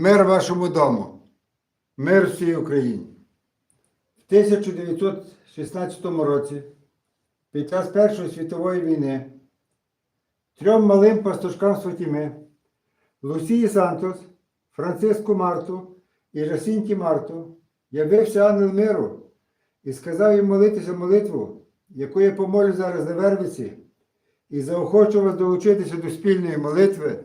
Мир вашому дому, мир всій Україні. В 1916 році, під час Першої світової війни, трьом малим пастушкам з Фатіми, Лусії Сантос, Франциску Марту і Жасінті Марту, явився ангел миру і сказав їм молитися молитву, яку я помолю зараз на Вервиці, і заохочу вас долучитися до спільної молитви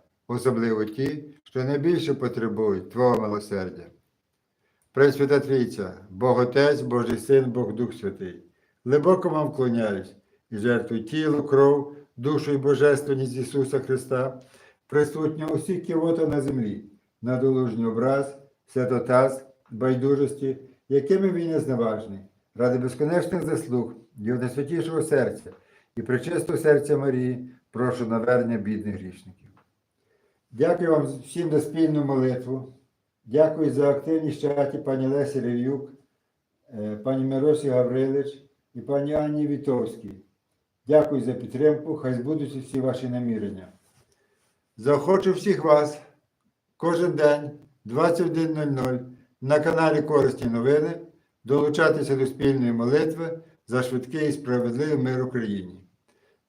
особливо ті, що найбільше потребують Твого милосердя. Пресвята Трійця, Бог Отець, Божий Син, Бог Дух Святий, глибоко вам вклоняюсь і жертвую тіло, кров, душу і божественність Ісуса Христа, присутнього усіх ківота на землі, на долужній образ, святотаз, байдужості, якими він є зневажний, ради безконечних заслуг Його найсвятішого серця і причистого серця Марії, прошу навернення бідних грішників. Дякую вам всім за спільну молитву. Дякую за активність в чаті пані Лесі Рев'юк, е, пані Миросі Гаврилич і пані Анні Вітовській. Дякую за підтримку. Хай збудуться всі ваші намірення. Заохочу всіх вас кожен день 21.00 на каналі Корисні новини долучатися до спільної молитви за швидкий і справедливий мир Україні.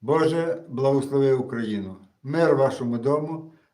Боже, благослови Україну! Мир вашому дому,